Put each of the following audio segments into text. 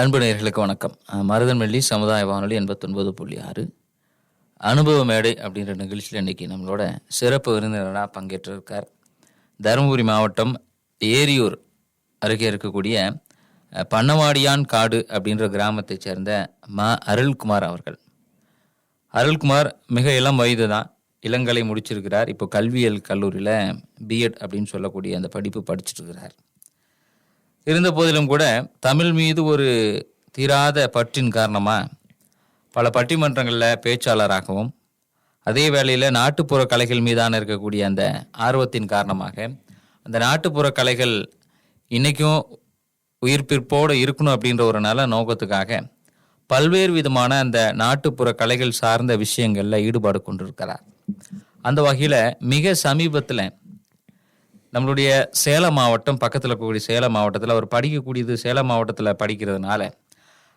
அன்பு நேர்களுக்கு வணக்கம். அஹ் சமுதாய வானொலி எண்பத்தொன்பது புள்ளி ஆறு. அனுபவ மேடை அப்படின்ற நிகழ்ச்சியில் இன்னைக்கு நம்மளோட சிறப்பு விருந்தினராக பங்கேற்றிருக்கார். தருமபுரி மாவட்டம் ஏரியூர் அருகே இருக்கக்கூடிய பண்ணவாடியான் காடு அப்படின்ற கிராமத்தைச் சேர்ந்த ம அருள்குமார் அவர்கள். அருள்குமார் மிக இளம் வயது தான். இளங்கலை முடிச்சிருக்கிறார். இப்போ கல்வியியல் கல்லூரியில் பிஎட் அப்படின்னு சொல்லக்கூடிய அந்த படிப்பு படிச்சுட்டு இருக்கிறார். இருந்த போதிலும் கூட தமிழ் மீது ஒரு தீராத பற்றின் காரணமாக பல பட்டிமன்றங்களில் பேச்சாளராகவும் அதே வேளையில் நாட்டுப்புற கலைகள் மீதான இருக்கக்கூடிய அந்த ஆர்வத்தின் காரணமாக அந்த நாட்டுப்புற கலைகள் இன்றைக்கும் உயிர்ப்பிற்போடு இருக்கணும் அப்படின்ற ஒரு நல்ல நோக்கத்துக்காக பல்வேறு விதமான அந்த நாட்டுப்புற கலைகள் சார்ந்த விஷயங்களில் ஈடுபாடு கொண்டிருக்கிறார். அந்த வகையில் மிக சமீபத்தில் நம்மளுடைய சேலம் மாவட்டம் பக்கத்தில் இருக்கக்கூடிய சேலம் மாவட்டத்தில் அவர் படிக்கக்கூடியது சேலம் மாவட்டத்தில் படிக்கிறதுனால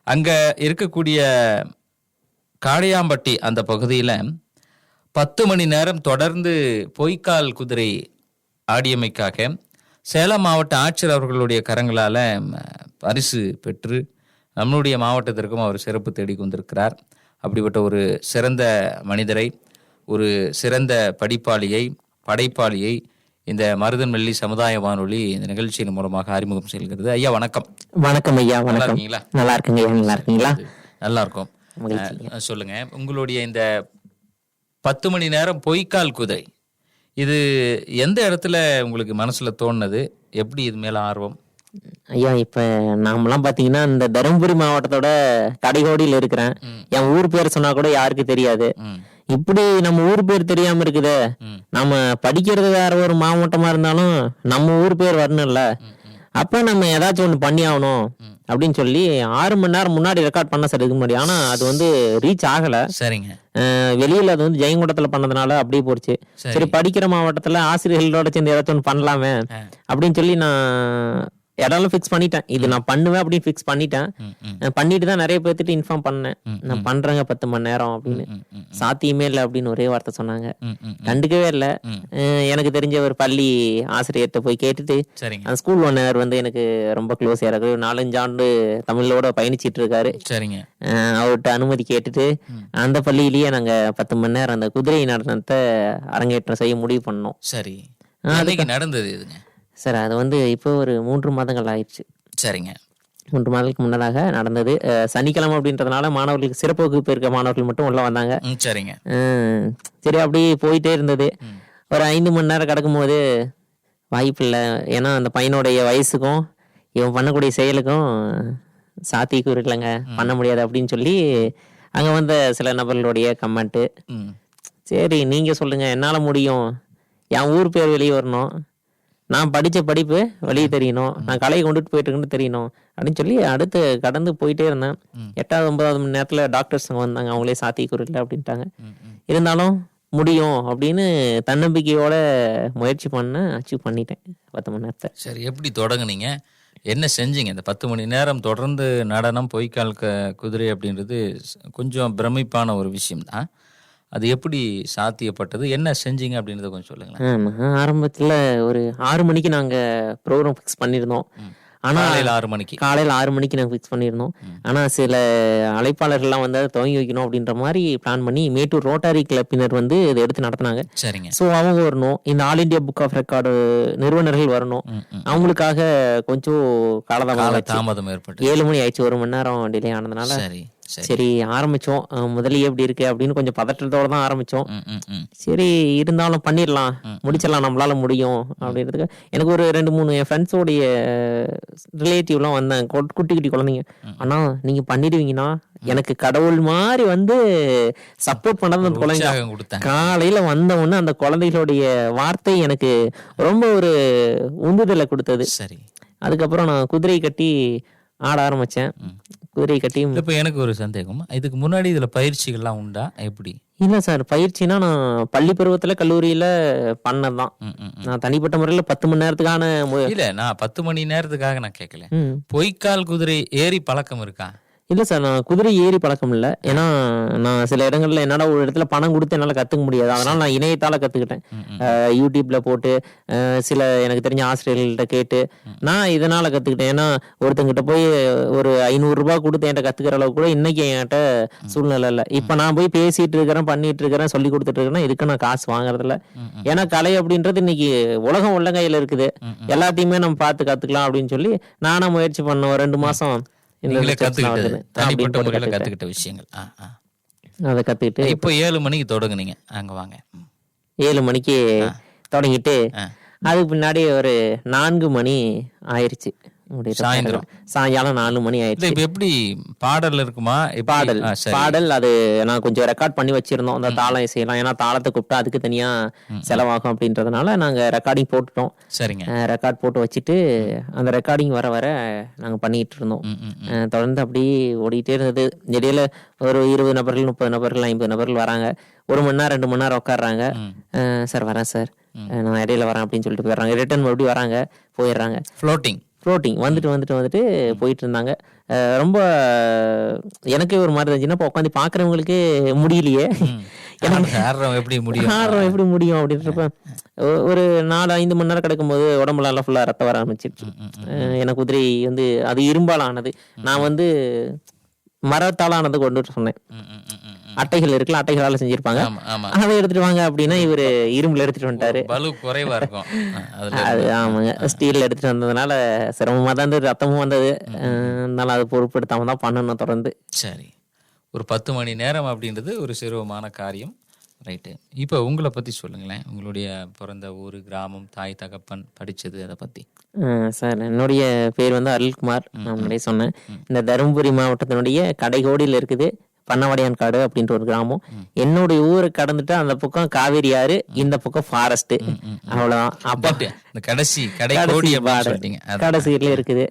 அங்கே இருக்கக்கூடிய காடையாம்பட்டி அந்த பகுதியில் பத்து மணி நேரம் தொடர்ந்து பொய்க்கால் குதிரை ஆடியமைக்காக சேலம் மாவட்ட ஆட்சியர் அவர்களுடைய கரங்களால் பரிசு பெற்று நம்மளுடைய மாவட்டத்திற்கும் அவர் சிறப்பு தேடி கொண்டிருக்கிறார். அப்படிப்பட்ட ஒரு சிறந்த மனிதரை ஒரு சிறந்த படிப்பாளியை படைப்பாளியை இந்த மருதன் வெள்ளி சமுதாய வானொலி இந்த நிகழ்ச்சியின் மூலமாக அறிமுகம் செய்கிறது ஐயா வணக்கம். வணக்கம் ஐயா நல்லா வணக்கம் இருக்கீங்களா? நல்லா இருக்குங்க நல்லா இருக்கீங்களா? நல்லா இருக்கும். சொல்லுங்க. உங்களுடைய இந்த பத்து மணி நேரம் பொய்க்கால் குதிரை இது எந்த இடத்துல உங்களுக்கு மனசுல தோணுனது எப்படி இது மேல ஆர்வம்? ஐயா இப்ப நாமெல்லாம் பாத்தீங்கன்னா இந்த தருமபுரி மாவட்டத்தோட கடைகோடியில் இருக்கிறேன். என் ஊர் பேர் சொன்னா கூட யாருக்கு தெரியாது. இப்படி நம்ம ஊர் பேர் தெரியாம இருக்குதே. நம்ம படிக்கிறது வேற ஒரு மாவட்டமா இருந்தாலும் நம்ம ஊர் பேர் வரணும்ல. அப்ப நம்ம ஏதாச்சும் ஒண்ணு பண்ணி ஆகணும். அப்படின்னு சொல்லி ஆறு மணி நேரம் முன்னாடி ரெக்கார்ட் பண்ண சார் இதுக்கு முன்னாடி. ஆனா அது வந்து ரீச் ஆகல. சரிங்க. வெளியில அது வந்து ஜெயங்கொண்டத்துல பண்ணதுனால அப்படியே போச்சு. சரி. படிக்கிற மாவட்டத்துல ஆசிரியர்களோட சேர்ந்து ஏதாச்சும் ஒன்று பண்ணலாமே. அப்படின்னு சொல்லி நான் இடம்லாம் ஃபிக்ஸ் பண்ணிட்டேன். இது நான் பண்ணுவேன் அப்படின்னு ஃபிக்ஸ் பண்ணிட்டேன். பண்ணிட்டு தான் நிறைய பேர்த்துட்டு இன்ஃபார்ம் பண்ணேன். நான் பண்றேங்க பத்து மணி நேரம் அப்படின்னு. சாத்தியமே இல்லை அப்படின்னு ஒரே வார்த்தை சொன்னாங்க. கண்டுக்கவே இல்லை. எனக்கு தெரிஞ்ச ஒரு பள்ளி ஆசிரியர்கிட்ட போய் கேட்டுட்டு அந்த ஸ்கூல் ஓனர் வந்து எனக்கு ரொம்ப க்ளோஸ் யாராவது நாலஞ்சு ஆண்டு தமிழோட பயணிச்சிட்டு இருக்காரு. சரிங்க. அவர்கிட்ட அனுமதி கேட்டுட்டு. அந்த பள்ளியிலேயே நாங்க பத்து மணி நேரம் அந்த குதிரை நடனத்தை அரங்கேற்றம் செய்ய முடிவு பண்ணோம். சரி. நடந்தது இதுங்க? சார் அது வந்து இப்போ ஒரு மூன்று மாதங்கள் ஆயிடுச்சு. சரிங்க. மூன்று மாதங்களுக்கு முன்னதாக நடந்தது. சனிக்கிழமை அப்படின்றதுனால மாணவர்களுக்கு சிறப்பு வகுப்பு இருக்க மாணவர்கள் மட்டும் உள்ள வந்தாங்க. சரிங்க. சரி அப்படியே போயிட்டே இருந்தது. ஒரு ஐந்து மணி நேரம் கிடக்கும்போது வாய்ப்பு இல்லை. ஏன்னா அந்த பையனுடைய வயசுக்கும் இவன் பண்ணக்கூடிய செயலுக்கும் சாத்தியக்கூறு இல்லைங்க. பண்ண முடியாது அப்படின்னு சொல்லி அங்கே வந்த சில நபர்களுடைய கமெண்ட்டு. சரி நீங்கள் சொல்லுங்கள் என்னால் முடியும். என் ஊர் பேர் வெளியே வரணும். நான் படித்த படிப்பு வெளியே தெரியணும். நான் கலையை கொண்டுட்டு போயிட்டு இருக்குன்னு தெரியணும். அப்படின்னு சொல்லி அடுத்து கடந்து போயிட்டே இருந்தேன். எட்டாவது ஒன்பதாவது மணி நேரத்தில் டாக்டர்ஸ் அங்கே வந்தாங்க. அவங்களே சாத்தியக்கூறு இல்லை அப்படின்ட்டாங்க. இருந்தாலும் முடியும் அப்படின்னு தன்னம்பிக்கையோட முயற்சி பண்ண அச்சீவ் பண்ணிட்டேன். பத்து மணி நேரத்தை சரி எப்படி தொடங்குனீங்க? என்ன செஞ்சீங்க? இந்த பத்து மணி நேரம் தொடர்ந்து நடனம் பொய்க்கால் குதிரை அப்படின்றது கொஞ்சம் பிரமிப்பான ஒரு விஷயம் தான் அது எப்படி சாத்தியப்பட்டது? என்ன செஞ்சீங்க அப்படின்றத கொஞ்சம் சொல்லுங்களேன். ஆமா. ஆரம்பத்தில் ஒரு ஆறு மணிக்கு நாங்கள் ப்ரோக்ராம் ஃபிக்ஸ் பண்ணியிருந்தோம். ஆனால் காலையில் ஆறு மணிக்கு. காலையில் ஆறு மணிக்கு நாங்கள் ஃபிக்ஸ் பண்ணியிருந்தோம். ஆனால் சில அழைப்பாளர்கள்லாம் வந்து அதை துவங்கி வைக்கணும் அப்படின்ற மாதிரி பிளான் பண்ணி மேட்டூர் ரோட்டாரி கிளப்பினர் வந்து இதை எடுத்து நடத்துனாங்க. சரிங்க. ஸோ அவங்க வரணும். இந்த all India book of record நிறுவனர்கள் வரணும். அவங்களுக்காக கொஞ்சம் காலதாமதம். தாமதம் ஏற்பட்டு ஏழு மணி ஆயிடுச்சு. ஒரு மணி நேரம் டிலே ஆனதுனால. சரி. சரி. ஆரம்பிச்சோம். அஹ் முதல்லயே எப்படி இருக்கு அப்படின்னு கொஞ்சம் பதற்றத்தோட தான் ஆரம்பிச்சோம். சரி இருந்தாலும் பண்ணிடலாம். முடிச்சிடலாம். நம்மளால முடியும் அப்படின்றதுக்கு எனக்கு ஒரு ரெண்டு மூணு என் ஃப்ரெண்ட்ஸோடைய ரிலேட்டிவ்லாம் வந்தாங்க குட்டி குட்டி குழந்தைங்க. அண்ணா நீங்க பண்ணிடுவீங்கண்ணா. எனக்கு கடவுள் மாதிரி வந்து சப்போர்ட் பண்ணது அந்த குழந்தைங்க. காலையில வந்த உடனே அந்த குழந்தைகளுடைய வார்த்தை எனக்கு ரொம்ப ஒரு உந்துதலை கொடுத்தது. சரி. அதுக்கப்புறம் நான் குதிரை கட்டி ஆட ஆரம்பிச்சேன். குதிரை கட்டி இப்போ எனக்கு ஒரு சந்தேகம். இதுக்கு முன்னாடி இதுல பயிற்சிகள்லாம் உண்டா? எப்படி? இல்ல சார் பயிற்சினா நான் பள்ளி பருவத்துல கல்லூரியில பண்ணதான். நான் தனிப்பட்ட முறையில பத்து மணி நேரத்துக்கான இல்ல நான் பத்து மணி நேரத்துக்காக நான் கேட்கல. பொய்க்கால் குதிரை ஏறி பழக்கம் இருக்கா? இல்ல சார் நான் குதிரை ஏறி பழக்கம் இல்ல. ஏன்னா நான் சில இடங்கள்ல என்னடா ஒரு இடத்துல பணம் கொடுத்து என்னால கத்துக்க முடியாது. அதனால நான் இணையத்தால கத்துக்கிட்டேன். அஹ் யூடியூப்ல போட்டு சில எனக்கு தெரிஞ்ச ஆசிரியர்கள்ட்ட கேட்டு நான் இதனால கத்துக்கிட்டேன். ஏன்னா ஒருத்தங்கிட்ட போய் ஒரு ஐநூறு ரூபாய் கொடுத்து என்கிட்ட கத்துக்கிற அளவுக்கு கூட இன்னைக்கு என்கிட்ட சூழ்நிலை இல்லை. இப்ப நான் போய் பேசிட்டு இருக்கிறேன் பண்ணிட்டு இருக்கிறேன் சொல்லி கொடுத்துட்டு இதுக்கு நான் காசு வாங்குறது இல்ல ஏன்னா கலை அப்படின்றது இன்னைக்கு உலகம் உள்ள கையில இருக்குது. எல்லாத்தையுமே நம்ம பார்த்து கத்துக்கலாம் அப்படின்னு சொல்லி நானா முயற்சி பண்ண ஒரு ரெண்டு மாசம் இந்த நீங்களே கத்துக்கிட்டது. தனிப்பட்ட முறையில். கத்துக்கிட்ட விஷயங்கள் அதை கத்துக்கிட்டு இப்போ ஏழு மணிக்கு தொடங்குனீங்க அங்க வாங்க. ஏழு மணிக்கு தொடங்கிட்டு. அதுக்கு பின்னாடி ஒரு நான்கு மணி ஆயிருச்சு முடியறது. சாயந்தரம். சாயங்காலம் நாலு மணி ஆயிடுச்சு. இப்ப எப்படி பாடல் இருக்குமா? பாடல். பாடல் அது நான் கொஞ்சம் ரெக்கார்ட் பண்ணி வச்சிருந்தோம். அந்த தாளம் இசையெல்லாம் ஏன்னா தாளத்தை கூப்பிட்டா அதுக்கு தனியா செலவாகும் அப்படின்றதுனால நாங்க ரெக்கார்டிங் போட்டுட்டோம். சரிங்க. ரெக்கார்ட் போட்டு வச்சுட்டு அந்த ரெக்கார்டிங் வர வர நாங்க பண்ணிட்டு இருந்தோம். தொடர்ந்து அப்படியே ஓடிட்டே இருந்தது. இடையில ஒரு இருபது நபர்கள் முப்பது நபர்கள் ஐம்பது நபர்கள் வராங்க. ஒரு மணி நேரம் ரெண்டு மணி நேரம் உட்காடுறாங்க. சார் வரேன் சார். நான் இடையில வரேன் அப்படின்னு சொல்லிட்டு போயிடுறாங்க. ரிட்டர்ன் மறுபடியும் வராங்க. போயிடுறாங்க. ஃப்ளோட்டிங் ஃப்ளோட்டிங் வந்துட்டு வந்துட்டு வந்துட்டு போயிட்டு இருந்தாங்க ரொம்ப எனக்கே ஒரு மாதிரி இருந்துச்சுன்னா இப்போ உட்காந்து பார்க்குறவங்களுக்கே முடியலையே. ஆடுறவங்க எப்படி முடியும்? ஆடுறோம் எப்படி முடியும் அப்படின்றப்ப ஒரு நாலு ஐந்து மணி நேரம் கிடக்கும்போது உடம்புல எல்லாம் ஃபுல்லாக ரத்தம் வர ஆரம்பிச்சிருச்சு. எனக்கு குதிரை வந்து அது இரும்பால் ஆனது நான் வந்து மரத்தால் ஆனது கொண்டு சொன்னேன். அட்டைகள் இருக்குல்ல அட்டைகளால செஞ்சிருப்பாங்க. அதை எடுத்துட்டு வாங்க அப்படின்னா இவரு இரும்புல எடுத்துட்டு வந்துட்டாரு. பலு குறைவா இருக்கும். அது ஆமாங்க. ஸ்டீல் எடுத்துட்டு வந்ததுனால சிரமமா தான் இருந்தது ரத்தமும் வந்தது. இருந்தாலும் அது பொருட்படுத்தாம தான் பண்ணணும் தொடர்ந்து. சரி. ஒரு பத்து மணி நேரம் அப்படின்றது ஒரு சிரமமான காரியம். ரைட்டு. இப்போ உங்களை பத்தி சொல்லுங்களேன். உங்களுடைய பிறந்த ஊர் கிராமம் தாய் தகப்பன் படிச்சது அதை பத்தி. அஹ் சார் என்னுடைய பேர் வந்து அருள்குமார். நான் முன்னாடியே சொன்னேன். இந்த தருமபுரி மாவட்டத்தினுடைய கடைகோடியில் இருக்குது. பண்ணவாடியான் காடு அப்படின்ற ஒரு கிராமம். என்னுடைய ஊரை கடந்துட்டு அந்த பக்கம் காவேரி ஆறு இந்த பக்கம் ஃபாரஸ்ட் அவ்வளவுதான். அப்ப கடைசி கடைசியில இருக்குது.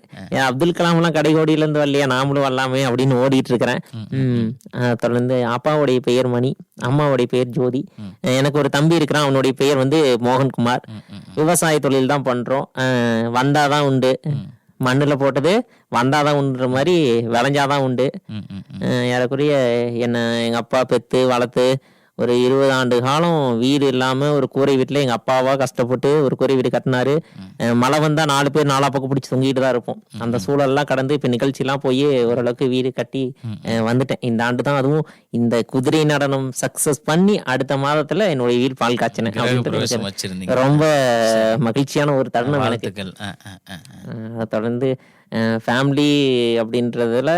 அப்துல் கலாம் எல்லாம் கடைகோடியில இருந்து வரலையா? நாமளும் வரலாமே அப்படின்னு ஓடிட்டு இருக்கிறேன். தொடர்ந்து அப்பாவுடைய பெயர் மணி அம்மாவுடைய பெயர் ஜோதி. எனக்கு ஒரு தம்பி இருக்கிறான். அவனுடைய பெயர் வந்து மோகன்குமார். விவசாய தொழில் தான் பண்றோம். வந்தாதான் உண்டு. மண்ணுல போட்டது வந்தாதான் உண்டுன்ற மாதிரி விளைஞ்சாதான் உண்டு. ஏறக்குறைய என்ன எங்க அப்பா பெத்து வளர்த்து ஒரு இருபது ஆண்டு காலம் வீடு இல்லாம ஒரு கூரை வீட்டுல எங்க அப்பாவா கஷ்டப்பட்டு ஒரு கூரை வீடு கட்டினாரு. மழை வந்தா நாலு பேர் நாலா பக்கம் பிடிச்சி தொங்கிட்டு தான் இருப்போம். அந்த சூழல்லாம் கடந்து இப்ப நிகழ்ச்சி எல்லாம் போய் ஓரளவுக்கு வீடு கட்டி அஹ் வந்துட்டேன். இந்த ஆண்டு தான் அதுவும் இந்த குதிரை நடனம் சக்சஸ் பண்ணி அடுத்த மாதத்துல என்னுடைய வீடு பால் காய்ச்சினேன் ரொம்ப மகிழ்ச்சியான ஒரு தருணம் எனக்கு. தொடர்ந்து ஃபேமிலி அப்படின்றதுல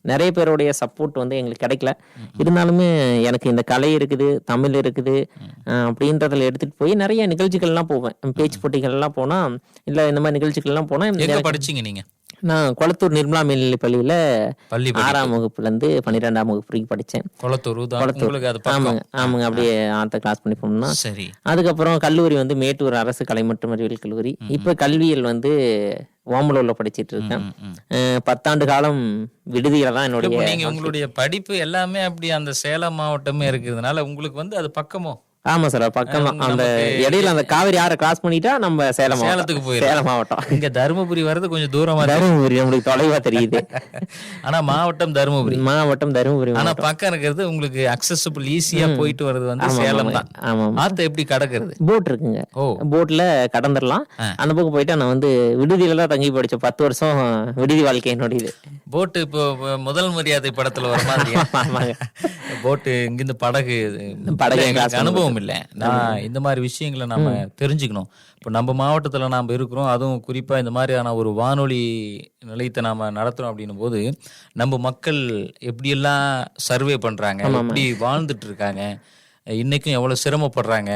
நிறைய பேருடைய சப்போர்ட் வந்து எங்களுக்கு கிடைக்கல. இருந்தாலுமே எனக்கு இந்த கலை இருக்குது தமிழ் இருக்குது அப்படின்றதுல எடுத்துட்டு போய் நிறைய நிகழ்ச்சிகள்லாம் போவேன். பேச்சு போட்டிகள்லாம் போனா இல்ல இந்த மாதிரி நிகழ்ச்சிகள்லாம் போனா எங்க எனக்கு- படிச்சீங்க நீங்க? நான் குளத்தூர் நிர்மலா மேல்நிலை பள்ளியில பள்ளி ஆறாம் வகுப்புல இருந்து பன்னிரெண்டாம் வகுப்பு வரைக்கும் படிச்சேன். குளத்தூர் பக்கம். ஆமாங்க ஆமாங்க அப்படியே ஆத்த கிளாஸ் பண்ணி போனோம்னா. சரி. அதுக்கப்புறம் கல்லூரி வந்து மேட்டூர் அரசு கலை மற்றும் அறிவியல் கல்லூரி. இப்ப கல்வியல் வந்து ஓமலூர்ல படிச்சிட்டு இருக்கேன். பத்தாண்டு காலம் விடுதியில தான் என்னுடைய உங்களுடைய படிப்பு எல்லாமே அப்படி அந்த சேலம் மாவட்டமே இருக்கிறதுனால உங்களுக்கு வந்து அது பக்கமோ? ஆமா சார் பக்கமா. அந்த இடையில அந்த காவிரி ஆற கிராஸ் பண்ணிட்டா நம்ம சேலம். சேலத்துக்கு போயிடலாம். சேலம் மாவட்டம். இங்க தருமபுரி வர்றது கொஞ்சம் தூரமா தருமபுரி நம்மளுக்கு தொலைவா தெரியுது. ஆனா மாவட்டம் தருமபுரி. மாவட்டம் தருமபுரி ஆனா பக்கம் இருக்கிறது உங்களுக்கு அக்சசபிள் ஈஸியா போயிட்டு வர்றது வந்து சேலம் தான். ஆமா ஆத்த எப்படி கடக்கிறது? போட் இருக்குங்க. போட்ல கடந்துடலாம். அந்த பக்கம் போயிட்டு நான் வந்து விடுதியில தான் தங்கி படிச்சேன். பத்து வருஷம் விடுதி வாழ்க்கை என்னுடையது போட்டு இப்போ முதல் மரியாதை படத்துல வர மாதிரி. போட்டு இங்கிருந்து படகு படகு எங்களுக்கு அனுபவம் இல்லை. நான் இந்த மாதிரி விஷயங்களை நம்ம தெரிஞ்சுக்கணும். இப்போ நம்ம மாவட்டத்துல நாம இருக்கிறோம். அதுவும் குறிப்பா இந்த மாதிரியான ஒரு வானொலி நிலையத்தை நாம நடத்துறோம் அப்படின்னும் போது நம்ம மக்கள் எப்படியெல்லாம் சர்வே பண்றாங்க? எப்படி வாழ்ந்துட்டு இருக்காங்க? இன்னைக்கும் எவ்வளவு சிரமப்படுறாங்க?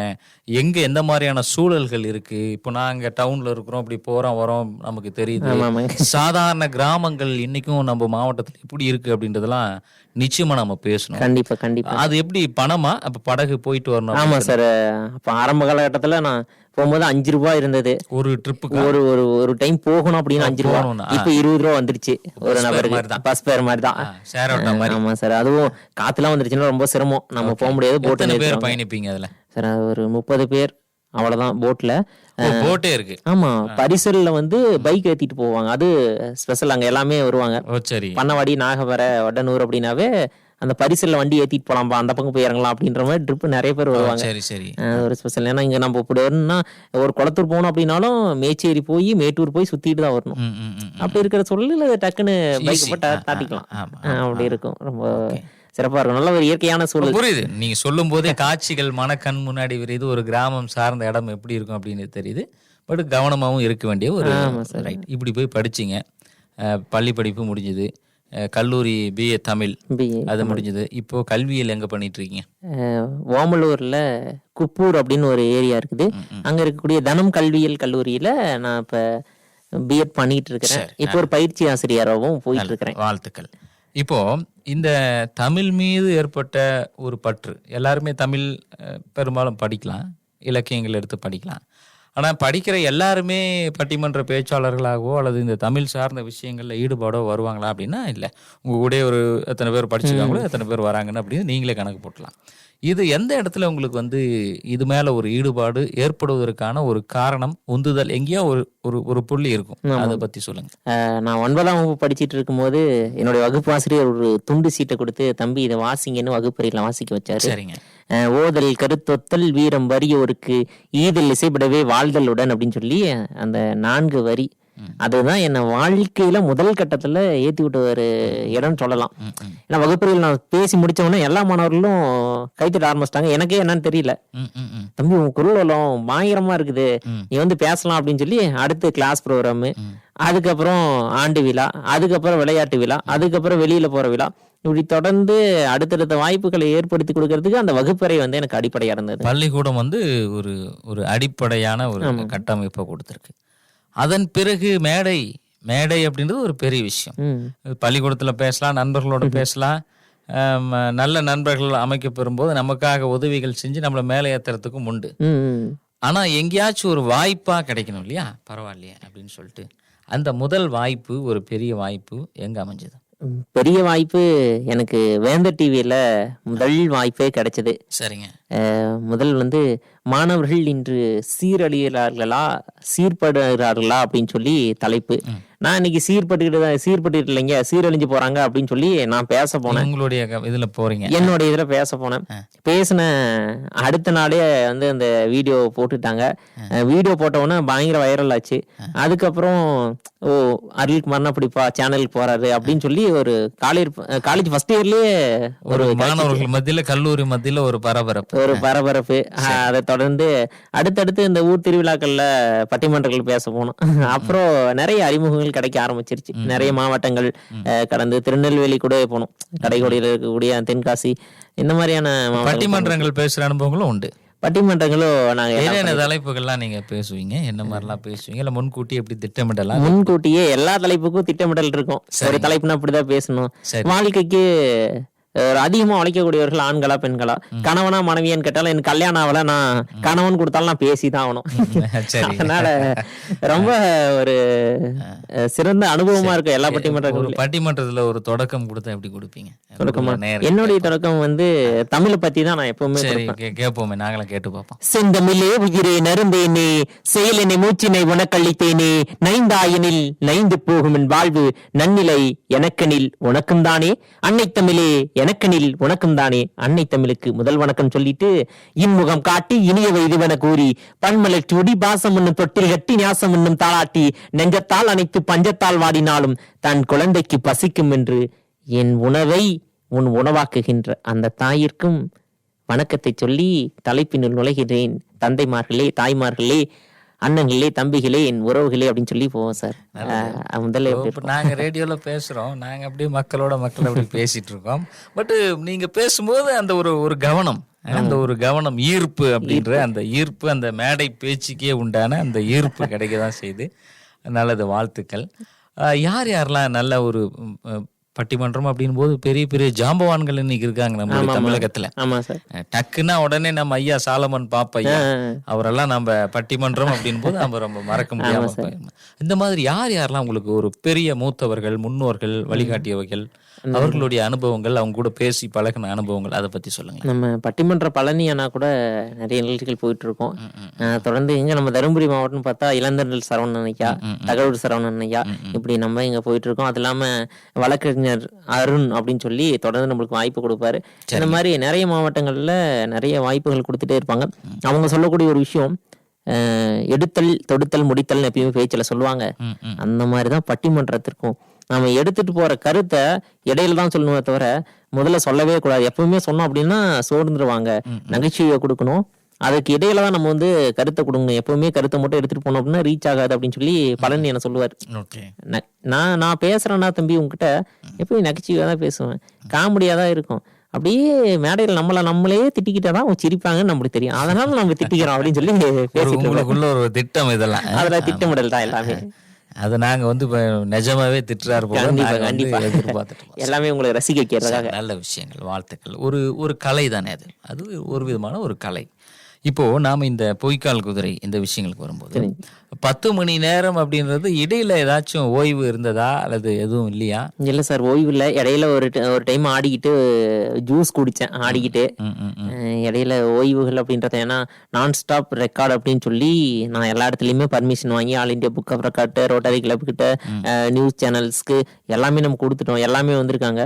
எங்க எந்த மாதிரியான சூழல்கள் இருக்கு? இப்போ நாங்க டவுன்ல இருக்கிறோம். இப்படி போறோம் வரோம் நமக்கு தெரியுது. சாதாரண கிராமங்கள் இன்னைக்கும் நம்ம மாவட்டத்துல எப்படி இருக்கு அப்படின்றதெல்லாம் நிச்சயமா நம்ம பேசணும். கண்டிப்பா கண்டிப்பா. அது எப்படி பணமா? அப்ப படகு போயிட்டு வரணும் ஆமா சார். அப்ப ஆரம்ப காலகட்டத்துல நான் போகும்போது அஞ்சு ரூபாய் இருந்தது. ஒரு ட்ரிப்புக்கு? ஒரு ஒரு ஒரு டைம் போகணும் அப்படின்னு அஞ்சு ரூபா. இப்ப இருபது ரூபா வந்துருச்சு. ஒரு நபருக்கு. தான். பஸ் பேர் மாதிரி தான். ஆமா சார். அதுவும் காத்துலாம் வந்துருச்சுன்னா ரொம்ப சிரமம். நம்ம போக முடியாது போட்டு. பயணிப்பீங்க அதுல? சார் அது ஒரு முப்பது பேர். அவ்வளவுதான் போட்ல போட்டே இருக்கு. ஆமா பரிசல்ல வந்து பைக் ஏத்திட்டு போவாங்க. அது ஸ்பெஷல் அங்க எல்லாமே வருவாங்க. சரி. பண்ணவாடி நாகவர வடனூர் அப்படின்னாவே அந்த பரிசல்ல வண்டி ஏத்திட்டு போலாம்பா அந்த பக்கம் போய் இறங்கலாம் அப்படின்ற மாதிரி ட்ரிப் நிறைய பேர் வருவாங்க. சரி சரி. ஒரு ஸ்பெஷல் ஏன்னா இங்க நம்ம இப்படி வரணும்னா ஒரு குளத்தூர் போகணும் அப்படின்னாலும் மேச்சேரி போய் மேட்டூர் போய் சுத்திட்டு தான் வரணும். அப்படி இருக்கிற சூழலில் டக்குன்னு பைக். போட்டு தாட்டிக்கலாம் அப்படி இருக்கும். ரொம்ப சிறப்பா இருக்கும். நல்ல ஒரு இயற்கையான சூழல். புரியுது. நீங்க சொல்லும் போதே காட்சிகள் மனக்கண் முன்னாடி விரியுது ஒரு கிராமம் சார்ந்த இடம் எப்படி இருக்கும் அப்படின்னு தெரியுது. பட் கவனமாவும் இருக்க வேண்டிய ஒரு ரைட். இப்படி போய் படிச்சீங்க. பள்ளி படிப்பு முடிஞ்சது. கல்லூரி பிஏ தமிழ். அது முடிஞ்சது. இப்போ கல்வியில் எங்க பண்ணிட்டு இருக்கீங்க ஓமலூர்ல குப்பூர் அப்படின்னு ஒரு ஏரியா இருக்குது. அங்க இருக்கக்கூடிய தனம் கல்வியியல் கல்லூரியில நான் இப்ப பிஎட் பண்ணிட்டு இருக்கிறேன் இப்போ ஒரு பயிற்சி ஆசிரியராகவும் போயிட்டு இருக்கிறேன் வாழ்த்துக்கள். இப்போ இந்த தமிழ் மீது ஏற்பட்ட ஒரு பற்று எல்லாருமே தமிழ் பெரும்பாலும் படிக்கலாம் இலக்கியங்கள் எடுத்து படிக்கலாம். ஆனா படிக்கிற எல்லாருமே பட்டிமன்ற பேச்சாளர்களாகவோ அல்லது இந்த தமிழ் சார்ந்த விஷயங்கள்ல ஈடுபாடோ வருவாங்களா அப்படின்னா இல்லை. உங்க கூட ஒரு எத்தனை பேர் படிச்சிருக்காங்களோ எத்தனை பேர் வராங்கன்னு அப்படின்னு நீங்களே கணக்கு போட்டலாம். இது எந்த இடத்துல உங்களுக்கு வந்து இது மேல ஒரு ஈடுபாடு ஏற்படுவதற்கான ஒரு காரணம் உந்துதல் எங்கேயோ ஒரு ஒரு ஒரு புள்ளி இருக்கும். அதை பத்தி சொல்லுங்க. நான் ஒன்பதாம் வகுப்பு படிச்சிட்டு இருக்கும்போது என்னுடைய வகுப்பு ஆசிரியர் ஒரு துண்டு சீட்டை கொடுத்து தம்பி இதை வாசிங்கன்னு வகுப்பறையில வாசிக்க வச்சாரு. சரிங்க. ஓதல் கருத்தொத்தல் வீரம் வறியோருக்கு ஈதல் இசைப்படவே வாழ்தலுடன் அப்படின்னு சொல்லி அந்த நான்கு வரி அதுதான் என்ன வாழ்க்கையில முதல் கட்டத்துல ஏத்தி விட்ட ஒரு இடம் சொல்லலாம். ஏன்னா வகுப்பறையில் நான் பேசி முடிச்ச உடனே எல்லா மாணவர்களும் கைத்தட்ட ஆரம்பிச்சிட்டாங்க. எனக்கே என்னன்னு தெரியல. தம்பி உன் குரல் வளம் பயங்கரமா இருக்குது. நீ வந்து பேசலாம் அப்படின்னு சொல்லி அடுத்து கிளாஸ் ப்ரோக்ராம் அதுக்கப்புறம் ஆண்டு விழா அதுக்கப்புறம் விளையாட்டு விழா அதுக்கப்புறம் வெளியில போற விழா. இப்படி தொடர்ந்து அடுத்தடுத்த வாய்ப்புகளை ஏற்படுத்தி கொடுக்கறதுக்கு அந்த வகுப்பறை வந்து எனக்கு அடிப்படையா இருந்தது. பள்ளிக்கூடம் வந்து ஒரு ஒரு அடிப்படையான ஒரு கட்டமைப்பை கொடுத்துருக்கு. அதன் பிறகு மேடை மேடை அப்படின்றது ஒரு பெரிய விஷயம். பள்ளிக்கூடத்துல பேசலாம் நண்பர்களோட பேசலாம். நல்ல நண்பர்கள் அமைக்க பெறும்போது நமக்காக உதவிகள் செஞ்சு நம்மளை மேலே ஏத்துறதுக்கும் உண்டு. ஆனா எங்கேயாச்சும் ஒரு வாய்ப்பா கிடைக்கணும் இல்லையா? பரவாயில்லையே அப்படின்னு சொல்லிட்டு. அந்த முதல் வாய்ப்பு ஒரு பெரிய வாய்ப்பு எங்க அமைஞ்சது? பெரிய வாய்ப்பு எனக்கு வேந்தர் டிவியில முதல் வாய்ப்பே கிடைச்சது. சரிங்க. முதல் வந்து மாணவர்கள் இன்று சீரழிகிறார்களா சீர்படுகிறார்களா அப்படின்னு சொல்லி தலைப்பு. நான் இன்னைக்கு தான் சீர்பட்டு இல்லைங்க சீரழிஞ்சு போறாங்க அப்படின்னு சொல்லி நான் பேச போனேன். உங்களுடைய இதுல போறீங்க. என்னோட இதுல பேச போனேன். பேசின அடுத்த நாளே வந்து அந்த வீடியோ போட்டுட்டாங்க. வீடியோ போட்ட உடனே பயங்கர வைரல் ஆச்சு. அதுக்கப்புறம் ஓ அருள்குமார்னா அப்படிப்பா சேனலுக்கு போறாரு அப்படின்னு சொல்லி ஒரு காலேஜ் காலேஜ் ஃபர்ஸ்ட் இயர்லயே ஒரு மாணவர்கள் மத்தியில கல்லூரி மத்தியில ஒரு பரபரப்பு. ஒரு பரபரப்பு. அதை தொடர்ந்து அடுத்தடுத்து இந்த ஊர் திருவிழாக்கள்ல பட்டிமன்றங்கள் பேச போனோம் அப்புறம் நிறைய அறிமுகங்கள் கிடைக்க ஆரம்பிச்சிருச்சு. நிறைய மாவட்டங்கள் கடந்து திருநெல்வேலி கூட போனோம் கடைக்கோடியில் இருக்கக்கூடிய தென்காசி இந்த மாதிரியான பட்டிமன்றங்கள் பேசுற அனுபவங்களும் உண்டு. பட்டிமன்றங்களும் நாங்க என்னென்ன தலைப்புகள்லாம் நீங்க பேசுவீங்க? என்ன மாதிரிலாம் பேசுவீங்க? இல்ல முன்கூட்டி எப்படி திட்டமிடலாம்? முன்கூட்டியே எல்லா தலைப்புக்கும் திட்டமிடல் இருக்கும். ஒரு தலைப்புனா இப்படிதான் பேசணும். வாழ்க்கைக்கு அதிகமா உழைக்கக்கூடியவர்கள் ஆண்களா பெண்களா? கணவனா மனைவியான்னு கேட்டாலும் எனக்கு கல்யாணம் ஆகல நான் கணவன் கொடுத்தாலும் நான் பேசிதான் ஆகணும். அதனால ரொம்ப ஒரு சிறந்த அனுபவமா இருக்கும் எல்லா பட்டிமன்றங்களும் ஒரு பட்டிமன்றத்துல ஒரு தொடக்கம் கொடுத்தா எப்படி கொடுப்பீங்க? தொடக்கமா? என்னுடைய தொடக்கம் வந்து தமிழை பத்தி தான் நான் எப்பவுமே கேட்போமே நாங்களும் கேட்டு பார்ப்போம். செந்தமிழே உயிரே நருந்தேனே செயலினை மூச்சினை உனக்களித்தேனே நைந்தாயனில் நைந்து போகும் என் வாழ்வு நன்னிலை எனக்கெனில் உனக்கும் தானே அன்னை தமிழே எனக்கெனில் உனக்கும் தானே அன்னை தமிழுக்கு முதல் வணக்கம் சொல்லிட்டு இன்முகம் காட்டி இனிய வைதுவென கூறி பன்மலர் சுடி பாசம் என்னும் தொட்டில் கட்டி நியாசம் என்னும் தாளாட்டி நெஞ்சத்தால் அனைத்து பஞ்சத்தால் வாடினாலும் தன் குழந்தைக்கு பசிக்கும் என்று என் உணவை உன் உணவாக்குகின்ற அந்த தாயிற்கும் வணக்கத்தை சொல்லி தலைப்பினுள் நுழைகிறேன். தந்தைமார்களே தாய்மார்களே அண்ணங்களே தம்பிகளே என் உறவுகளே அப்படின்னு சொல்லி போவோம் சார். முதல்ல எப்படி இப்ப நாங்க ரேடியோல பேசுறோம். நாங்க அப்படியே மக்களோட மக்கள் அப்படி பேசிட்டு இருக்கோம் பட் நீங்க பேசும்போது அந்த ஒரு ஒரு கவனம் அந்த ஒரு கவனம் ஈர்ப்பு அப்படின்ற அந்த ஈர்ப்பு அந்த மேடை பேச்சுக்கே உண்டான அந்த ஈர்ப்பு கிடைக்க தான் செய்யுது நல்லது வாழ்த்துக்கள். யார் யாரெல்லாம் நல்ல ஒரு பட்டிமன்றம் அப்படின் போது பெரிய பெரிய ஜாம்பவான்கள் இன்னைக்கு இருக்காங்க நம்ம தமிழகத்துல. டக்குன்னா உடனே நம்ம ஐயா சாலமன் பாப்பையா அவரெல்லாம் நம்ம பட்டிமன்றம் அப்படின் போது நம்ம ரொம்ப மறக்க முடியாம. இந்த மாதிரி யார் யாரெல்லாம் உங்களுக்கு ஒரு பெரிய மூத்தவர்கள் முன்னோர்கள் வழிகாட்டியவர்கள் அவர்களுடைய அனுபவங்கள் அவங்க கூட பேசி பழகின அனுபவங்கள் அதை பத்தி சொல்லுங்க நம்ம பட்டிமன்ற பழனி அண்ணா கூட நிறைய நிகழ்ச்சிகள் போயிட்டு இருக்கோம் தொடர்ந்து இங்க நம்ம தருமபுரி மாவட்டம்னு பார்த்தா இளந்தண்டல் சரவணன் ஐயா தகவல் சரவணன் ஐயா இப்படி நம்ம இங்க போயிட்டு இருக்கோம் அது இல்லாம வழக்கறிஞர் அருண் அப்படின்னு சொல்லி தொடர்ந்து நம்மளுக்கு வாய்ப்பு கொடுப்பாரு. இந்த மாதிரி நிறைய மாவட்டங்கள்ல நிறைய வாய்ப்புகள் கொடுத்துட்டே இருப்பாங்க. அவங்க சொல்லக்கூடிய ஒரு விஷயம் எடுத்தல் தொடுத்தல் முடித்தல் எப்பயுமே பேச்சுல சொல்லுவாங்க. அந்த மாதிரிதான் பட்டிமன்றத்திற்கும் நாம எடுத்துட்டு போற கருத்தை இடையில தான் சொல்லணுமே தவிர முதல்ல சொல்லவே கூடாது. எப்பவுமே சொன்னோம் அப்படின்னா சோர்ந்துருவாங்க. நகைச்சுவையை கொடுக்கணும். அதுக்கு இடையில தான் நம்ம வந்து கருத்தை கொடுக்கணும். எப்பவுமே கருத்தை மட்டும் எடுத்துட்டு போனோம் அப்படின்னா ரீச் ஆகாது அப்படின்னு சொல்லி பழனி என்ன சொல்லுவார். நான் நான் பேசுறேன்னா தம்பி உங்ககிட்ட எப்பயும் நகைச்சுவையாக தான் பேசுவேன். காமெடியாக தான் இருக்கும். அப்படியே மேடையில் நம்மளை நம்மளே திட்டிக்கிட்டா தான் அவங்க சிரிப்பாங்கன்னு நம்மளுக்கு தெரியும். அதனால நம்ம திட்டிக்கிறோம் அப்படின்னு சொல்லி பேசிட்டு ஒரு திட்டம் இதெல்லாம். அதுல திட்டமிடல் தான் எல்லாமே. அது நாங்க வந்து இப்ப நிஜமாவே திட்டுறாரு. எதிர்பார்த்துட்டு. எல்லாமே உங்களை ரசிக்க வைக்கிறதுக்காக சரி, நல்ல விஷயங்கள் வாழ்த்துக்கள் ஒரு ஒரு கலை தானே அது அது ஒரு விதமான ஒரு கலை இப்போ நாம இந்த பொய்க்கால் குதிரை இந்த விஷயங்களுக்கு வரும்போது பத்து மணி நேரம் அப்படின்றது இடையில ஏதாச்சும் ஓய்வு இருந்ததா? அல்லது எதுவும் இல்லையா? இல்ல சார் ஓய்வு இல்ல. இடையில ஒரு ஒரு டைம் ஆடிக்கிட்டு ஜூஸ் குடிச்சேன் ஆடிக்கிட்டு. இடையில ஓய்வுகள் அப்படின்றது ஏன்னா நான் ஸ்டாப் ரெக்கார்ட் அப்படின்னு சொல்லி நான் எல்லா இடத்துலயுமே பர்மிஷன் வாங்கி all India book of record rotary club கிட்ட நியூஸ் சேனல்ஸ்க்கு எல்லாமே நம்ம கொடுத்துட்டோம். எல்லாமே வந்திருக்காங்க.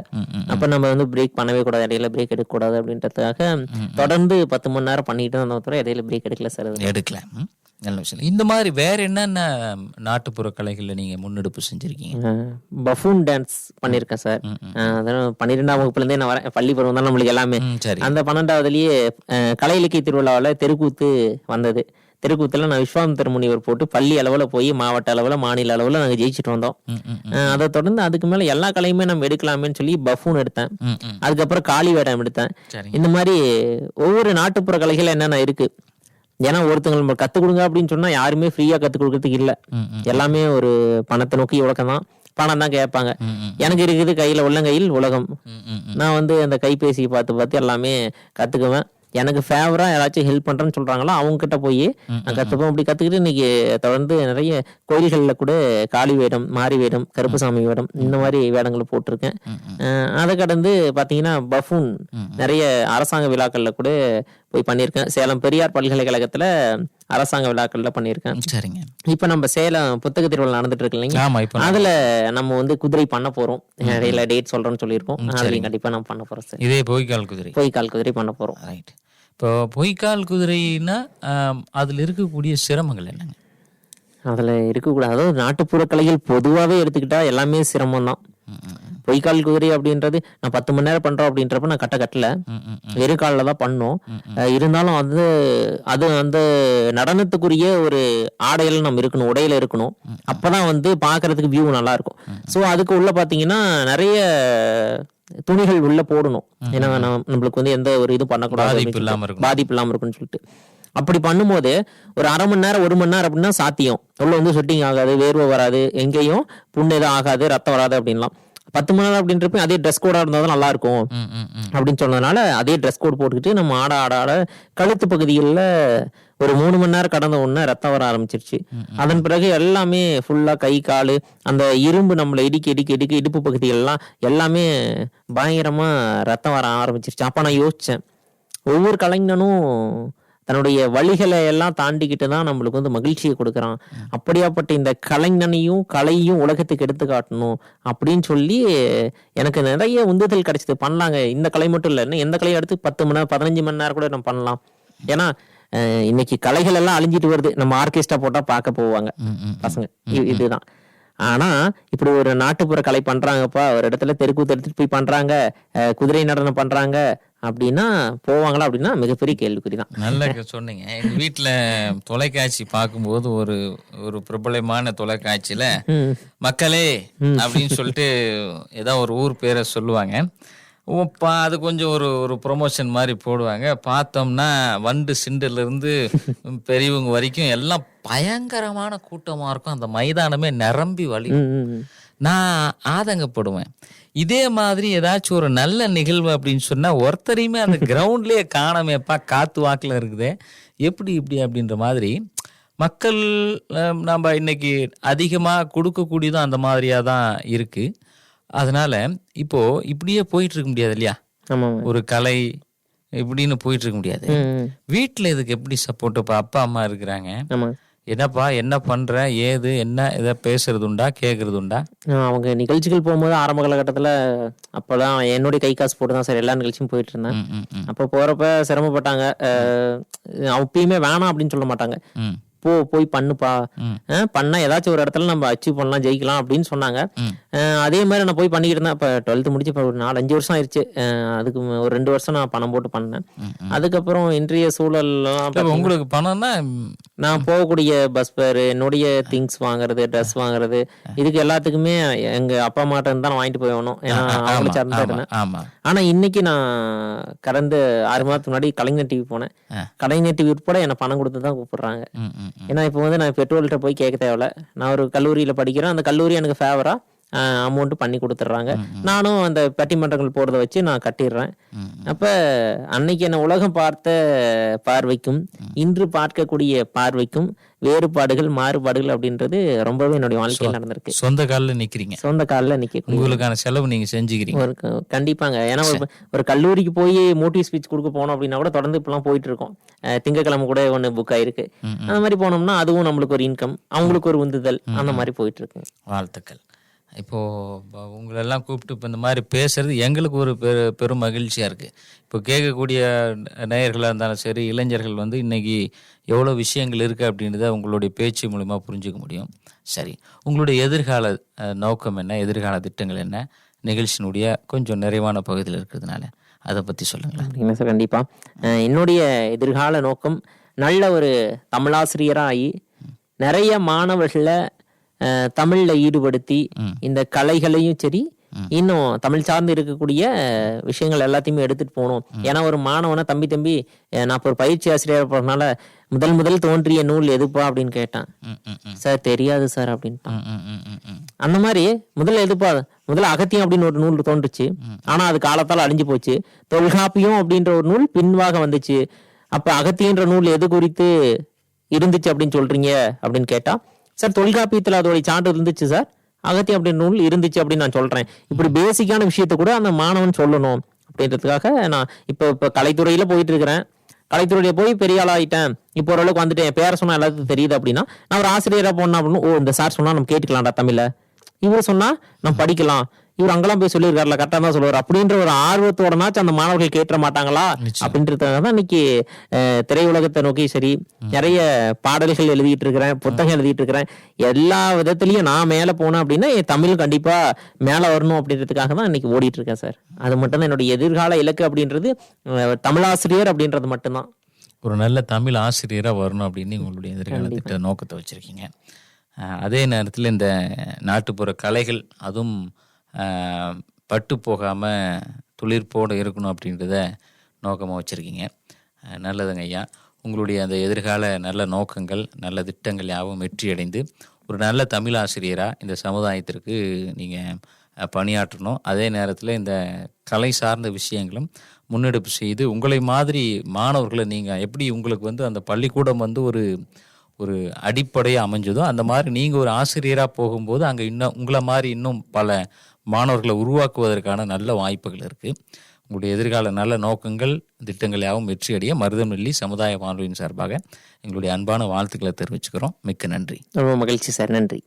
அப்ப நம்ம வந்து பிரேக் பண்ணவே கூடாது இடையில பிரேக் எடுக்க கூடாது அப்படின்றதுக்காக தொடர்ந்து பத்து மணி நேரம் பண்ணிட்டு தவிர இடையில பிரேக் எடுக்கல சார். எடுக்கல. நல்ல விஷயம். இந்த மாதிரி வேற என்னென்ன நாட்டுப்புற கலைகள்ல நீங்க முன்னெடுப்பு செஞ்சிருக்கீங்க? பஃபூன் டான்ஸ் பண்ணியிருக்கேன் சார் அதான் பன்னிரெண்டாம் வகுப்புலேருந்தே நான் வரேன். பள்ளி பருவம் தான் நம்மளுக்கு எல்லாமே. அந்த பன்னெண்டாவதுலயே கலை இலக்கிய திருவிழாவில் தெருக்கூத்து வந்தது. தெருக்கூத்துல நான் விஸ்வாமித்திர முனிவர் போட்டு பள்ளி அளவில் போய் மாவட்ட அளவில் மாநில அளவில் நாங்கள் ஜெயிச்சுட்டு வந்தோம். அதை தொடர்ந்து அதுக்கு மேலே எல்லா கலையுமே நம்ம எடுக்கலாமேன்னு சொல்லி பஃபூன் எடுத்தேன். அதுக்கப்புறம் காளி வேடம் எடுத்தேன். இந்த மாதிரி ஒவ்வொரு நாட்டுப்புற கலைகள் என்னென்ன இருக்கு? ஏன்னா ஒருத்தங்க நம்ம கற்றுக் கொடுங்க அப்படின்னு சொன்னா யாருமே ஃப்ரீயா கற்றுக் கொடுக்கறதுக்கு இல்லை. எல்லாமே ஒரு பணத்தை நோக்கி உலகம் தான். பணம் தான் கேட்பாங்க. எனக்கு இருக்குது கையில உள்ளங்கையில் உலகம். நான் வந்து அந்த கைபேசி பார்த்து பார்த்து எல்லாமே கத்துக்குவேன். எனக்கு ஃபேவரா யாராச்சும் ஹெல்ப் பண்றேன்னு சொல்றாங்களோ அவங்க கிட்ட போய் நான் கத்துப்பேன் அப்படி கத்துக்கிட்டு இன்னைக்கு தொடர்ந்து நிறைய கோயில்களில் கூட காளி வேடம் மாரி வேடம் கருப்புசாமி வேடம் இந்த மாதிரி வேடங்களை போட்டிருக்கேன். அதை கடந்து பாத்தீங்கன்னா பஃபூன் நிறைய அரசாங்க விழாக்கள்ல கூட போய் பண்ணியிருக்கேன். சேலம் பெரியார் பல்கலைக்கழகத்துல அரசாங்க விழாக்கள்ல பண்ணியிருக்கேன். சரிங்க. இப்ப நம்ம சேலம் புத்தக திருவிழா நடந்துட்டு இருக்கு இல்லைங்க ஆமா இப்போ அதுல நம்ம வந்து குதிரை பண்ண போறோம். இடையில டேட் சொல்றோம்னு சொல்லியிருக்கோம். அதுலயும் கண்டிப்பா நம்ம பண்ண போறோம் சார். இதே பொய்க்கால் குதிரை. போய் கால் குதிரை பண்ண போறோம். ரைட் இப்போ பொய்க்கால் குதிரைன்னா அதுல இருக்கக்கூடிய சிரமங்கள் என்னங்க? அதுல இருக்கக்கூடாது. அதாவது நாட்டுப்புற கலைகள் பொதுவாவே எடுத்துக்கிட்டா எல்லாமே சிரமம் தான். பொய்க்கால் குதிரை அப்படின்றது நான் பத்து மணி நேரம் பண்றோம் அப்படின்றப்ப நான் கட்ட கட்டல. வெறும் காலில் தான் பண்ணோம். இருந்தாலும் அது அது அந்த நடனத்துக்குரிய ஒரு ஆடையில நம்ம இருக்கணும் உடையில இருக்கணும். அப்பதான் வந்து பார்க்கிறதுக்கு வியூ நல்லா இருக்கும். ஸோ அதுக்கு உள்ள பாத்தீங்கன்னா நிறைய துணிகள் உள்ள போடணும். ஏன்னா நம்ம- நம்மளுக்கு வந்து எந்த ஒரு இது பண்ணக்கூடாது பாதிப்பு இல்லாம இருக்கும்னு சொல்லிட்டு. அப்படி பண்ணும்போது ஒரு அரை மணி நேரம் ஒரு மணி நேரம் அப்படின்னா சாத்தியம். உள்ள வந்து ஷூட்டிங் ஆகாது வேர்வை வராது எங்கேயும் புண்ணு எதுவும் ஆகாது ரத்தம் வராது அப்படின்லாம். பத்து மணி நேரம் அப்படின்றப்ப அதே ட்ரெஸ் கோடா இருந்தா தான் நல்லா இருக்கும். அப்படின்னு சொன்னதுனால அதே ட்ரெஸ் கோட் போட்டுக்கிட்டு நம்ம ஆட ஆட ஆட கழுத்து பகுதிகளில் ஒரு மூணு மணி நேரம் கடந்த உடனே ரத்தம் வர ஆரம்பிச்சிருச்சு. அதன் பிறகு எல்லாமே ஃபுல்லா கை கால் அந்த இரும்பு நம்மளை இடிக்க இடிக்க இடிக்க இடுப்பு பகுதிகள்லாம் எல்லாமே பயங்கரமா ரத்தம் வர ஆரம்பிச்சிருச்சு. அப்ப நான் யோசிச்சேன். ஒவ்வொரு கலைஞனும் தன்னுடைய வழிகளை எல்லாம் தாண்டிக்கிட்டு தான் நம்மளுக்கு வந்து மகிழ்ச்சியை கொடுக்குறான். அப்படியாப்பட்ட இந்த கலைஞனையும் கலையும் உலகத்துக்கு எடுத்து காட்டணும் அப்படின்னு சொல்லி எனக்கு நிறைய உந்துதல் கிடைச்சது. பண்ணலாங்க. இந்த கலை மட்டும் இல்லை. இன்னும் எந்த கலையை எடுத்து பத்து மணி நேரம் பதினஞ்சு மணி நேரம் கூட நம்ம பண்ணலாம். ஏன்னா இன்னைக்கு கலைகள் எல்லாம் அழிஞ்சிட்டு வருது. நம்ம ஆர்கெஸ்ட்ரா போட்டா பார்க்க போவாங்க. பசங்க. இதுதான். ஆனா இப்படி ஒரு நாட்டுப்புற கலை பண்றாங்கப்பா. ஒரு இடத்துல தெருக்கூத்து எடுத்துட்டு போய் பண்றாங்க. குதிரை நடனம் பண்றாங்க. அப்படின்னா போவாங்களா அப்படின்னா மிகப்பெரிய கேள்விக்குறி தான் நல்லா சொன்னீங்க. எங்க வீட்ல தொலைக்காட்சி பார்க்கும்போது ஒரு ஒரு பிரபலமான தொலைக்காட்சியில மக்களே அப்படின்னு சொல்லிட்டு ஏதோ ஒரு ஊர் பேரை சொல்லுவாங்க. அது கொஞ்சம் ஒரு ஒரு ப்ரொமோஷன் மாதிரி போடுவாங்க. பார்த்தோம்னா வண்டு சிண்டுல இருந்து பெரியவங்க வரைக்கும் எல்லாம் பயங்கரமான கூட்டமா இருக்கும். அந்த மைதானமே நிரம்பி வழி. நான் ஆதங்கப்படுவேன். இதே மாதிரி ஏதாச்சும் ஒரு நல்ல நிகழ்வு அப்படின்னு சொன்னா ஒருத்தரையுமே அந்த கிரவுண்ட்லயே காணாமேப்பா காத்து வாக்குல இருக்குதே. எப்படி இப்படி அப்படின்ற மாதிரி மக்கள் நம்ம இன்னைக்கு அதிகமாக கொடுக்கக்கூடியதும் அந்த மாதிரியா தான் இருக்கு. அதனால இப்போ இப்படியே போயிட்டு இருக்க முடியாது இல்லையா? ஒரு கலை இப்படின்னு போயிட்டு இருக்க முடியாது வீட்டில் இதுக்கு எப்படி சப்போர்ட் இப்போ அப்பா அம்மா இருக்கிறாங்க. என்னப்பா என்ன பண்ற ஏது என்ன இதை பேசுறது உண்டா கேட்கறது உண்டா? அவங்க நிகழ்ச்சிகள் போகும்போது ஆரம்ப காலகட்டத்தில் அப்போதான் என்னுடைய கை காசு போட்டு தான் சார் எல்லா நிகழ்ச்சியும் போயிட்டு இருந்தேன். அப்போ போகிறப்ப சிரமப்பட்டாங்க. அப்பயுமே வேணாம் அப்படின்னு சொல்ல மாட்டாங்க. போ போய் பண்ணுப்பா. பண்ணா ஏதாச்சும் ஒரு இடத்துல நம்ம அச்சீவ் பண்ணலாம் ஜெயிக்கலாம் அப்படின்னு சொன்னாங்க. அதே மாதிரி நான் போய் பண்ணிக்கிட்டு இருந்தேன். இப்போ டுவெல்த்து முடிச்சு இப்போ ஒரு நாலு அஞ்சு வருஷம் ஆயிடுச்சு அதுக்கு ஒரு ரெண்டு வருஷம் நான் பணம் போட்டு பண்ணேன். அதுக்கப்புறம் இன்றைய சூழல்லாம் உங்களுக்கு பணம்னா நான் போகக்கூடிய பஸ் ஃபேர் என்னுடைய திங்ஸ் வாங்குறது ட்ரெஸ் வாங்குறது இதுக்கு எல்லாத்துக்குமே எங்க அப்பா அம்மாட்ட இருந்து தான் வாங்கிட்டு போய் ஏன்னா அவங்கள சார்ந்து இருந்தேன். ஆனா இன்னைக்கு நான் கடந்த ஆறு மாதத்துக்கு முன்னாடி கலைஞர் டிவி போனேன். கலைஞர் டிவி உட்பட எனக்கு பணம் கொடுத்து தான் கூப்பிடுறாங்க. ஏன்னா இப்போ வந்து நான் பெட்ரோல்கிட்ட போய் கேட்க தேவையில்ல. நான் ஒரு கல்லூரியில் படிக்கிறேன். அந்த கல்லூரி எனக்கு ஃபேவரா அமௌண்ட் பண்ணி கொடுத்துட்றாங்க. நானும் அந்த பட்டிமன்றங்கள் போகிறத வச்சு நான் கட்டிடுறேன். அப்போ அன்னைக்கு என்ன உலகம் பார்த்த பார்வைக்கும் இன்று பார்க்கக்கூடிய பார்வைக்கும் வேறுபாடுகள் மாறுபாடுகள் அப்படின்றது ரொம்பவே என்னுடைய வாழ்க்கையில் நடந்திருக்கு. சொந்த காலில் நிக்கிறீங்க. சொந்த காலில் நிற்கக்கூடிய உங்களுக்கான செலவு நீங்க செஞ்சுக்கிறீங்க. ஒரு கண்டிப்பாங்க. ஏன்னா ஒரு ஒரு கல்லூரிக்கு போய் மோட்டிவ் ஸ்பீச் கொடுக்க போனோம் அப்படின்னா கூட தொடர்ந்து இப்பெல்லாம் போயிட்டு இருக்கோம் அஹ் திங்கட்கிழமை கூட ஒன்று புக் ஆயிருக்கு. அந்த மாதிரி போனோம்னா அதுவும் நம்மளுக்கு ஒரு இன்கம் அவங்களுக்கு ஒரு உந்துதல் அந்த மாதிரி போயிட்டு இருக்கு வாழ்த்துக்கள். இப்போ ப- உங்களெல்லாம் கூப்பிட்டு இப்போ இந்த மாதிரி பேசுறது எங்களுக்கு ஒரு பெரு பெரும் மகிழ்ச்சியா இருக்கு. இப்போ கேட்கக்கூடிய நேயர்களாக இருந்தாலும் சரி இளைஞர்கள் வந்து இன்னைக்கு எவ்வளோ விஷயங்கள் இருக்கு அப்படின்றத உங்களுடைய பேச்சு மூலிமா புரிஞ்சுக்க முடியும். சரி உங்களுடைய எதிர்கால நோக்கம் என்ன? எதிர்கால திட்டங்கள் என்ன? நிகழ்ச்சியினுடைய கொஞ்சம் நிறைவான பகுதியில் இருக்கிறதுனால அதை பற்றி சொல்லுங்களேன். அப்படிங்களா சார்? கண்டிப்பா. அஹ் என்னுடைய எதிர்கால நோக்கம் நல்ல ஒரு தமிழாசிரியராகி நிறைய மாணவர்களை தமிழ்ல ஈடுபடுத்தி இந்த கலைகளையும் சரி இன்னும் தமிழ் சார்ந்து இருக்கக்கூடிய விஷயங்கள் எல்லாத்தையுமே எடுத்துட்டு போகணும். ஏன்னா ஒரு மாணவனை தம்பி தம்பி நான் இப்ப ஒரு பயிற்சி ஆசிரியர் போறதுனால முதல் முதல் தோன்றிய நூல் எதுப்பா அப்படின்னு கேட்டான். சார் தெரியாது சார் அப்படின்ட்டான். அந்த மாதிரி முதல்ல எதுப்பா முதல்ல அகத்தியம் அப்படின்னு ஒரு நூல் தோன்றுச்சு. ஆனா அது காலத்தால் அழிஞ்சு போச்சு. தொல்காப்பியம் அப்படின்ற ஒரு நூல் பின்வாக வந்துச்சு. அப்ப அகத்தியன்ற நூல் எது குறித்து இருந்துச்சு அப்படின்னு சொல்றீங்க அப்படின்னு கேட்டா சார் தொல்காப்பியத்தில் அதோட சான்று இருந்துச்சு சார். அகத்தியம் அப்படின்னு நூல் இருந்துச்சு அப்படின்னு நான் சொல்கிறேன் இப்படி பேசிக்கான விஷயத்த கூட அந்த மாணவன் சொல்லணும் அப்படின்றதுக்காக நான் இப்போ இப்போ கலைத்துறையில் போயிட்டு இருக்கிறேன் கலைத்துறையில போய் பெரிய ஆளாயிட்டேன் இப்போ ஓரளவுக்கு வந்துட்டேன். என் பேரை சொன்னால் எல்லாத்துக்கும் தெரியுது அப்படின்னா நான் ஒரு ஆசிரியராக போனேன் அப்படின்னு ஓ இந்த சார் சொன்னால் நம்ம கேட்டுக்கலாம்டா தமிழில் இவர் சொன்னால் நம்ம படிக்கலாம். இவர் அங்கெல்லாம் போய் சொல்லியிருக்காருல கரெக்டா தான் சொல்லுவார். அப்படின்ற ஒரு ஆர்வத்தோடனாச்சும் அந்த மாணவர்கள் கேட்டுற மாட்டாங்களா? அப்படின்றதுக்காக தான் இன்னைக்கு திரையுலகத்தை நோக்கி சரி நிறைய பாடல்கள் எழுதிட்டு இருக்கிறேன் புத்தகம் எழுதிட்டு இருக்கிறேன். எல்லா விதத்துலயும் நான் மேல போனேன் அப்படின்னா என் தமிழ் கண்டிப்பா மேல வரணும் அப்படின்றதுக்காக தான் இன்னைக்கு ஓடிட்டு இருக்கேன் சார். அது மட்டும் தான் என்னுடைய எதிர்கால இலக்கு அப்படின்றது தமிழாசிரியர் அப்படின்றது மட்டும்தான். ஒரு நல்ல தமிழ் ஆசிரியராக வரணும் அப்படின்னு உங்களுடைய எதிர்கால திட்ட நோக்கத்தை வச்சுருக்கீங்க. அதே நேரத்தில் இந்த நாட்டுப்புற கலைகள் அதுவும் பட்டு போகாமல் துளிர்ப்போடு இருக்கணும் அப்படின்றத நோக்கமாக வச்சுருக்கீங்க. நல்லதுங்க ஐயா. உங்களுடைய அந்த எதிர்கால நல்ல நோக்கங்கள் நல்ல திட்டங்கள் யாவும் வெற்றியடைந்து ஒரு நல்ல தமிழ் ஆசிரியராக இந்த சமுதாயத்திற்கு நீங்கள் பணியாற்றணும். அதே நேரத்தில் இந்த கலை சார்ந்த விஷயங்களும் முன்னெடுப்பு செய்து உங்களை மாதிரி மாணவர்களை நீங்கள் எப்படி உங்களுக்கு வந்து அந்த பள்ளிக்கூடம் வந்து ஒரு ஒரு அடிப்படையாக அமைஞ்சதோ அந்த மாதிரி நீங்கள் ஒரு ஆசிரியராக போகும்போது அங்கே இன்னும் உங்களை மாதிரி இன்னும் பல மாணவர்களை உருவாக்குவதற்கான நல்ல வாய்ப்புகள் இருக்குது உங்களுடைய எதிர்கால நல்ல நோக்கங்கள் திட்டங்கள் யாவும் வெற்றியடைய மருதநெல்லி சமுதாய வானொலியின் சார்பாக எங்களுடைய அன்பான வாழ்த்துக்களை தெரிவிச்சுக்கிறோம். மிக்க நன்றி. ரொம்ப மகிழ்ச்சி சார். நன்றி.